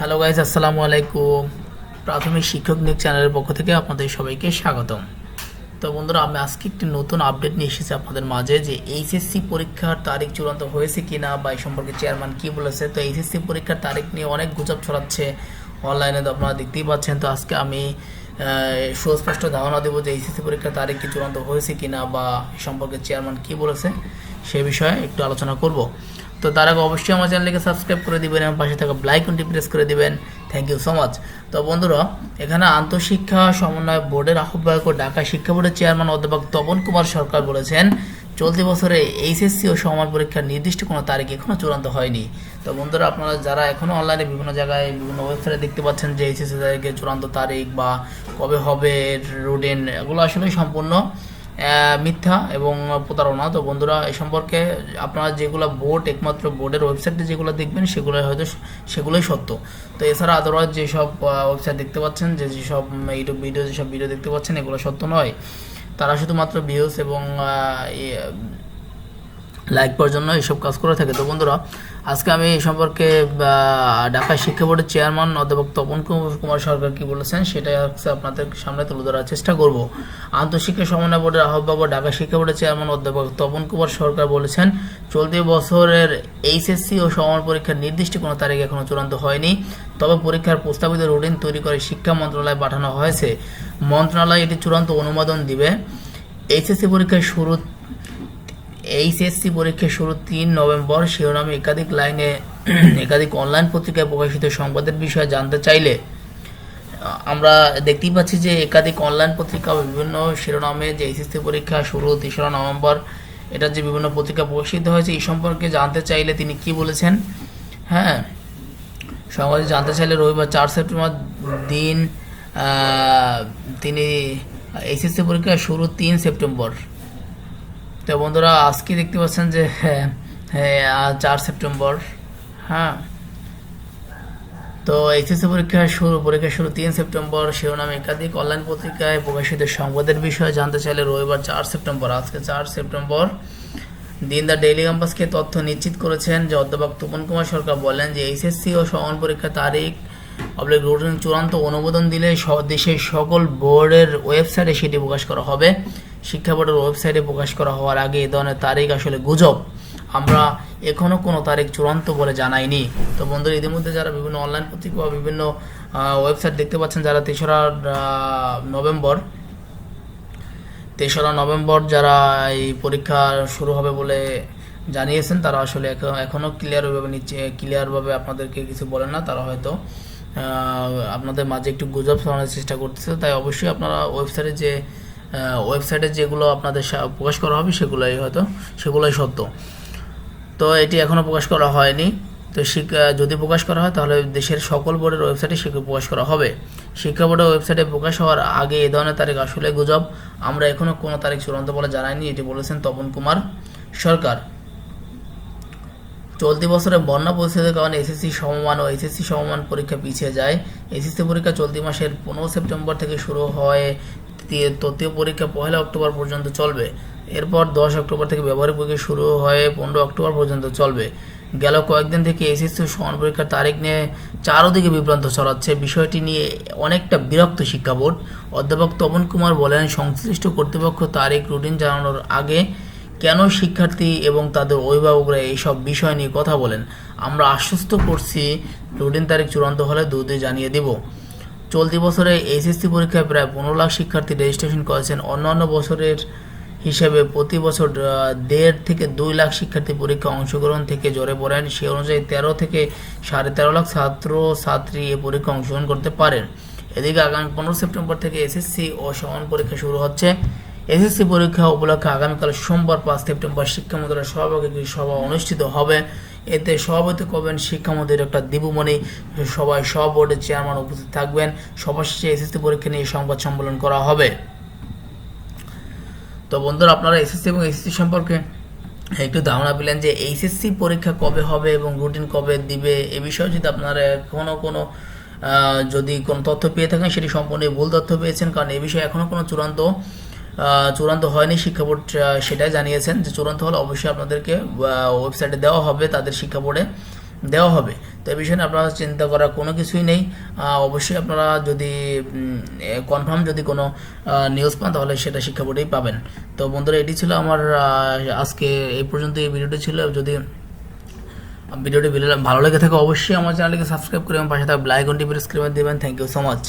Hello guys আসসালামু আলাইকুম প্রাথমিক শিক্ষক নিক চ্যানেলের পক্ষ থেকে আপনাদের সবাইকে স্বাগতম। তো বন্ধুরা, আমি আজকে একটি নতুন আপডেট নিয়ে এসেছি আপনাদের মাঝে যে এইচএসসি পরীক্ষার তারিখ চূড়ান্ত হয়েছে কিনা বা এই সম্পর্কে চেয়ারম্যান কী বলেছে। তো এইচএসসি পরীক্ষার তারিখ নিয়ে অনেক গুজব ছড়াচ্ছে অনলাইনে তো আপনারা দেখতেই পাচ্ছেন। তো আজকে আমি সুস্পষ্ট ধারণা দেবো যে এইচএসসি পরীক্ষার তারিখ কি চূড়ান্ত হয়েছে কিনা বা এই সম্পর্কে চেয়ারম্যান কী বলেছে সে বিষয়ে একটু আলোচনা করব। তো তার আগে অবশ্যই আমার চ্যানেলকে সাবস্ক্রাইব করে দিবেন এবং পাশে থাকা ব্লাইকনটি প্রেস করে দিবেন। থ্যাংক ইউ সো মাচ তো বন্ধুরা, এখানে আন্তঃশিক্ষা সমন্বয় বোর্ডের আহ্বায়ক ও ঢাকা শিক্ষা বোর্ডের চেয়ারম্যান অধ্যাপক তপন কুমার সরকার বলেছেন, চলতি বছরে এইচএসসি ও সমান পরীক্ষার নির্দিষ্ট কোনো তারিখ এখনও চূড়ান্ত হয়নি। তো বন্ধুরা, আপনারা যারা এখনও অনলাইনে বিভিন্ন জায়গায় বিভিন্ন ওয়েবসাইটে দেখতে পাচ্ছেন যে এইচএসসি তারিখের চূড়ান্ত তারিখ বা কবে হবে রুটিন এগুলো আসলে সম্পূর্ণ। মিথ্যা এবং প্রতারণা। তো বন্ধুরা, এ সম্পর্কে আপনারা যেগুলো বোর্ড, একমাত্র বোর্ডের ওয়েবসাইটে যেগুলো দেখবেন সেগুলো হয়তো সেগুলোই সত্য। তো এছাড়া আদারওয়াইজ যেসব ওয়েবসাইট দেখতে পাচ্ছেন, যে যেসব ইউটিউব ভিডিও, যেসব ভিডিও দেখতে পাচ্ছেন, এগুলো সত্য নয়। তারা শুধুমাত্র ভিউস এবং লাইক পাওয়ার জন্য এইসব কাজ করে থাকে। তো বন্ধুরা, আজকে আমি এই সম্পর্কে ঢাকা শিক্ষা বোর্ডের চেয়ারম্যান অধ্যাপক তপন কুমার- সরকার কি বলেছেন, সেটাই হচ্ছে আপনাদের সামনে তুলে ধরার চেষ্টা করব। আন্তঃশিক্ষা সমন্বয় বোর্ডের আহ্বায়ক, ঢাকা শিক্ষা বোর্ডের চেয়ারম্যান অধ্যাপক তপন কুমার সরকার বলেছেন, চলতি বছরের এইচএসসি ও সমান পরীক্ষার নির্দিষ্ট কোনো তারিখ এখনও চূড়ান্ত হয়নি। তবে পরীক্ষার প্রস্তাবিত রুটিন তৈরি করে শিক্ষা মন্ত্রণালয়ে পাঠানো হয়েছে। মন্ত্রণালয় এটি চূড়ান্ত অনুমোদন দিবে। এইচএসসি পরীক্ষার শুরু এইচএসসি পরীক্ষা শুরু তিন নভেম্বর শিরোনামে একাধিক লাইনে, একাধিক অনলাইন পত্রিকায় প্রকাশিত সংবাদের বিষয়ে জানতে চাইলে আমরা দেখতেই পাচ্ছি যে একাধিক অনলাইন পত্রিকা বিভিন্ন শিরোনামে যে এইচএসসি পরীক্ষা শুরু তেসরা নভেম্বর এটা যে বিভিন্ন পত্রিকা প্রকাশিত হয়েছে, এই সম্পর্কে জানতে চাইলে তিনি কি বলেছেন? হ্যাঁ সংবাদে জানতে চাইলে রবিবার চার সেপ্টেম্বর দিন তিনি এইচএসসি পরীক্ষা শুরু তিন সেপ্টেম্বর। তো বন্ধুরা, আজকে দেখতে পাচ্ছেন যে হ্যাঁ হ্যাঁ চার সেপ্টেম্বর। হ্যাঁ। তো এইচএসসি পরীক্ষা শুরু পরীক্ষা শুরু তিন সেপ্টেম্বর, শিরোনামে একাধিক অনলাইন পত্রিকায় প্রকাশিত সংবাদের বিষয়ে। জানতে চাইলে রবিবার চার সেপ্টেম্বর, আজকে চার সেপ্টেম্বর। দিন দ্য ডেইলি ক্যাম্পাসকে তথ্য নিশ্চিত করেছেন যে অধ্যাপক তপন কুমার সরকার বলেন যে, এইচএসসি ও সমান পরীক্ষা তারিখ অবলিক রুটিন চূড়ান্ত অনুমোদন দিলে দেশের সকল বোর্ডের ওয়েবসাইটে সেটি প্রকাশ করা হবে। শিক্ষা বোর্ডের ওয়েবসাইটে প্রকাশ করা হওয়ার আগে এই ধরনের তারিখ আসলে গুজব। আমরা এখনও কোনো তারিখ চূড়ান্ত বলে জানাইনি। তো বন্ধুরা, ইতিমধ্যে যারা বিভিন্ন অনলাইন পত্রিকা বা বিভিন্ন ওয়েবসাইট দেখতে পাচ্ছেন, যারা তেসরা নভেম্বর তেসরা নভেম্বর যারা এই পরীক্ষা শুরু হবে বলে জানিয়েছেন, তারা আসলে এখন- এখনও ক্লিয়ারভাবে নিচ্ছে ক্লিয়ারভাবে আপনাদেরকে কিছু বলেন না, তারা হয়তো আপনাদের মাঝে একটু গুজব ছড়ানোর চেষ্টা করতেছে। তাই অবশ্যই আপনারা ওয়েবসাইটে যে ওয়েবসাইটে যেগুলো আপনাদের প্রকাশ করা হবে সেগুলোই হয়তো, সেগুলোই সত্য। তো এটি এখনও প্রকাশ করা হয়নি। তো শিক্ষা যদি প্রকাশ করা হয় তাহলে দেশের সকল বোর্ডের ওয়েবসাইটে সেগুলো প্রকাশ করা হবে। শিক্ষা বোর্ডের ওয়েবসাইটে প্রকাশ হওয়ার আগে এ ধরনের তারিখ আসলে গুজব। আমরা এখনও কোনো তারিখ চূড়ান্ত বলে জানাইনি, এটি বলেছেন তপন কুমার সরকার। চলতি বছরে বন্যা পরিস্থিতির কারণে এসএসসি সমমান ও এসএসসি সমমান পরীক্ষা পিছিয়ে যায়। এসএসসি পরীক্ষা চলতি মাসের পনেরো সেপ্টেম্বর থেকে শুরু হয় তি- তৃতীয় পরীক্ষা পহেলা অক্টোবর পর্যন্ত চলবে। এরপর দশ অক্টোবর থেকে ব্যবহারিক পরীক্ষা শুরু হয়ে পনেরো অক্টোবর পর্যন্ত চলবে। গেল কয়েকদিন থেকে এসএসসি সমান পরীক্ষার তারিখ নিয়ে চারোদিকে বিভ্রান্ত ছড়াচ্ছে। বিষয়টি নিয়ে অনেকটা বিরক্ত শিক্ষা বোর্ড। অধ্যাপক তপন কুমার বলেন, সংশ্লিষ্ট কর্তৃপক্ষ তারিখ, রুটিন জানানোর আগে কেন শিক্ষার্থী এবং তাদের অভিভাবকরা এইসব বিষয় নিয়ে কথা বলেন? আমরা আশ্বস্ত করছি রুটিন তারিখ চূড়ান্ত হলে দুধে জানিয়ে দেব। চলতি বছরে এইচএসসি পরীক্ষায় প্রায় পনেরো লাখ শিক্ষার্থী রেজিস্ট্রেশন করেছেন। অন্যান্য বছরের হিসেবে প্রতি বছর দেড় থেকে দুই লাখ শিক্ষার্থী পরীক্ষা অংশগ্রহণ থেকে জ্বরে পড়েন। সে অনুযায়ী তেরো থেকে সাড়ে তেরো লাখ ছাত্র ছাত্রী এ পরীক্ষা অংশগ্রহণ করতে পারেন। এদিকে আগামী পনেরো সেপ্টেম্বর থেকে এসএসসি ও সমান পরীক্ষা শুরু হচ্ছে। এসএসসি পরীক্ষা উপলক্ষে আগামীকাল সোমবার পাঁচ সেপ্টেম্বর শিক্ষা মন্ত্রণালয়ের সভাপতি সভা অনুষ্ঠিত হবে। এতে সভাপতি করবেন শিক্ষামন্ত্রী ডক্টর দীপুমণি। সবাই সব বোর্ডের চেয়ারম্যান উপস্থিত থাকবেন। সভা শেষে এসএসসি পরীক্ষা নিয়ে সংবাদ সম্মেলন করা হবে। তো বন্ধুরা আপনারা এসএসসি এবং এসএসসি সম্পর্কে একটু ধারণা পেলেন যে এইচএসসি পরীক্ষা কবে হবে এবং রুটিন কবে দিবে এ বিষয়ে যদি আপনারা কোনো আহ, যদি কোনো তথ্য পেয়ে থাকেন সেটি সম্পূর্ণ ভুল তথ্য পেয়েছেন কারণ এ বিষয়ে এখনও কোনো চূড়ান্ত চূড়ান্ত হয়নি শিক্ষা বোর্ড সেটাই জানিয়েছেন যে চূড়ান্ত হলে অবশ্যই আপনাদেরকে ওয়েবসাইটে দেওয়া হবে, তাদের শিক্ষা বোর্ডে দেওয়া হবে। তো এই বিষয়ে আপনারা চিন্তা করার কোনো কিছুই নেই। অবশ্যই আপনারা যদি কনফার্ম যদি কোনো নিউজ পান, তাহলে সেটা শিক্ষা বোর্ডেই পাবেন। তো বন্ধুরা, এটি ছিল আমার আজকে এই পর্যন্ত এই ভিডিওটি ছিল। যদি ভিডিওটি ভালো লেগে থাকে, অবশ্যই আমার চ্যানেলকে সাবস্ক্রাইব করে এবং পাশে থাকা বেল আইকনটি প্রেস করে দেবেন। Thank you so much